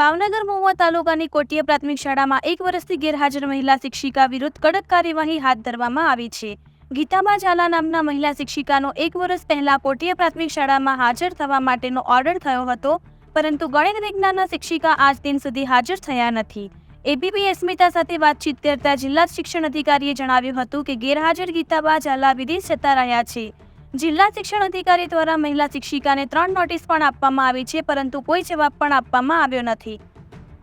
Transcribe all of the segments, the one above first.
ભાવનગર મહુવા તાલુકાની કોટીય પ્રાથમિક શાળામાં એક વર્ષથી ગેરહાજર મહિલા શિક્ષિકા વિરુદ્ધ કડક કાર્યવાહી હાથ ધરવામાં આવી છે. ગીતાબા ઝાલા નામના મહિલા શિક્ષિકાનો એક વર્ષ પહેલા કોટીય પ્રાથમિક શાળામાં હાજર થવા માટેનો ઓર્ડર થયો હતો, પરંતુ ગણિત વિજ્ઞાનના શિક્ષિકા આજ દિન સુધી હાજર થયા નથી. એબીપી અસ્મિતા સાથે વાતચીત કરતા જિલ્લા શિક્ષણ અધિકારીએ જણાવ્યું હતું કે ગેરહાજર ગીતાબા ઝાલા વિદેશ જતા રહ્યા છે. જિલ્લા શિક્ષણ અધિકારી દ્વારા મહિલા શિક્ષિકાને ત્રણ નોટિસ પણ આપવામાં આવી છે, પરંતુ કોઈ જવાબ પણ આપવામાં આવ્યો નથી.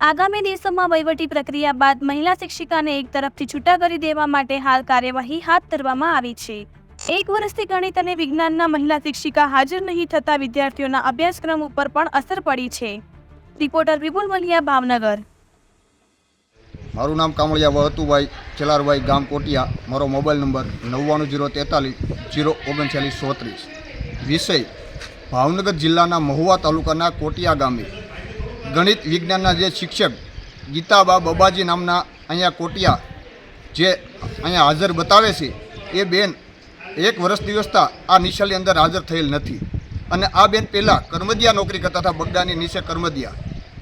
આગામી દિવસોમાં વહીવટી પ્રક્રિયા બાદ મહિલા શિક્ષિકાને એક તરફથી છૂટા કરી દેવા માટે હાલ કાર્યવાહી હાથ ધરવામાં આવી છે. એક વર્ષથી ગણિત અને વિજ્ઞાનના મહિલા શિક્ષિકા હાજર નહીં થતા વિદ્યાર્થીઓના અભ્યાસક્રમ ઉપર પણ અસર પડી છે. રિપોર્ટર વિપુલ મલિયા, ભાવનગર. મારું નામ કામળિયા વહતુભાઈ ચલારભાઈ ગામ કોટિયા. મારો મોબાઈલ નંબર નવ્વાણું જીરો તેતાલીસ જીરો ઓગણચાલીસ ચોત્રીસ વિષય, ભાવનગર જિલ્લાના મહુવા તાલુકાના કોટિયા ગામે. ગણિત વિજ્ઞાનના જે શિક્ષક ગીતાબા બબાજી નામના અહીંયા કોટિયા જે અહીંયા હાજર બતાવે છે, એ બેન એક વર્ષ દિવસતા આ નિશાળની અંદર હાજર થયેલ નથી. અને આ બેન પહેલાં કર્મદિયા નોકરી કરતા હતા બગડાની નીચે કરમદિયા.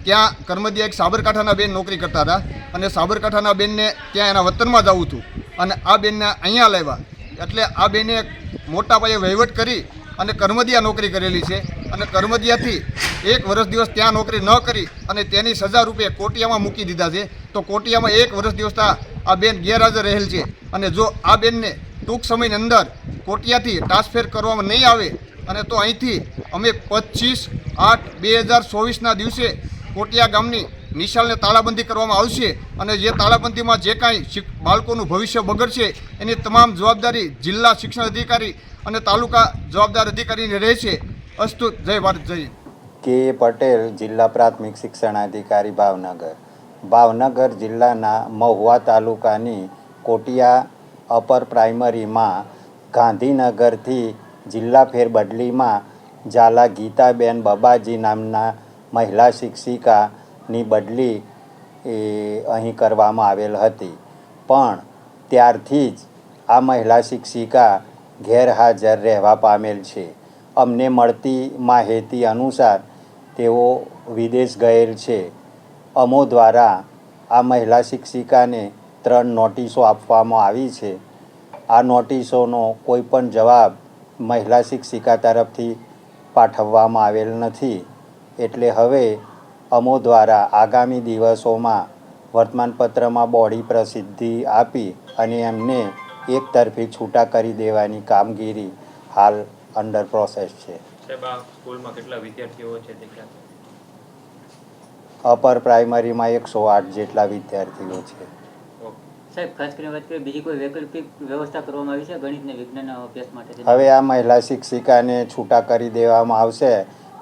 ત્યાં કર્મદિયા એક સાબરકાંઠાના બેન નોકરી કરતા હતા અને સાબરકાંઠાના બેનને ત્યાં એના વતનમાં જવું હતું અને આ બેનને અહીંયા લાવ્યા. એટલે આ બેને મોટા પાયે વહીવટ કરી અને કર્મદિયા નોકરી કરેલી છે અને કર્મદિયાથી એક વર્ષ દિવસ ત્યાં નોકરી ન કરી અને તેની સજા રૂપે કોટિયામાં મૂકી દીધા છે. તો કોટિયામાં એક વર્ષ દિવસ આ બેન ગેરહાજર રહેલ છે અને જો આ બેનને ટૂંક સમયની અંદર કોટિયાથી ટ્રાન્સફર કરવામાં નહીં આવે અને તો અહીંથી અમે પચીસ આઠ બે હજાર ચોવીસના દિવસે કોટિયા ગામની નિશાળને તાળાબંધી કરવામાં આવશે અને જે તાળાબંધીમાં જે કાંઈ બાળકોનું ભવિષ્ય બગડશે એની તમામ જવાબદારી જિલ્લા શિક્ષણ અધિકારી અને તાલુકા જવાબદાર અધિકારીને રહેશે. અસ્તુ, જય ભારત, જય કે પટેલ, જિલ્લા પ્રાથમિક શિક્ષણાધિકારી ભાવનગર. ભાવનગર જિલ્લાના મહુવા તાલુકાની કોટિયા અપર પ્રાઇમરીમાં ગાંધીનગરથી જિલ્લા ફેરબદલીમાં ઝાલા ગીતાબેન બબાજી નામના મહિલા શિક્ષિકાની બદલી એ અહીં કરવામાં આવેલ હતી. પણ ત્યારથી જ આ મહિલા શિક્ષિકા ગેરહાજર રહેવા પામેલ છે. અમને મળતી માહિતી અનુસાર તેઓ વિદેશ ગયેલ છે. અમો દ્વારા આ મહિલા શિક્ષિકાને ત્રણ નોટિસો આપવામાં આવી છે. આ નોટિસોનો કોઈ પણ જવાબ મહિલા શિક્ષિકા તરફથી પાઠવવામાં આવેલ નથી. એટલે હવે અમો દ્વારા આગામી દિવસોમાં વર્તમાનપત્રમાં બોડી પ્રસિદ્ધિ આપી અને એમને એક તરફી છૂટા કરી દેવાની કામગીરી હાલ અંડર પ્રોસેસ છે. સ્કૂલમાં કેટલા વિદ્યાર્થીઓ છે તે? ખ્યાલ છે? અપર પ્રાઇમરીમાં એકસો આઠ જેટલા વિદ્યાર્થીઓ છે. સાહેબ ખાસ કરીને વાત કરીએ બીજી કોઈ વૈકલ્પિક વ્યવસ્થા કરવામાં આવી છે? ગણિત અને વિજ્ઞાનના અભ્યાસ માટે હવે આ મહિલા શિક્ષિકાને છૂટા કરી દેવામાં આવશે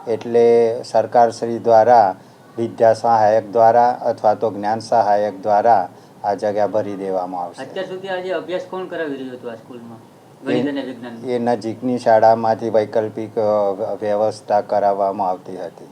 એટલે સરકારશ્રી દ્વારા વિદ્યા સહાયક દ્વારા અથવા તો જ્ઞાન સહાયક દ્વારા આ જગ્યા ભરી દેવામાં આવશે. અત્યાર સુધી આજે અભ્યાસ કોણ કરાવી રહ્યું હતું આ સ્કૂલમાં? એ નજીકની શાળામાંથી વૈકલ્પિક વ્યવસ્થા કરાવવામાં આવતી હતી.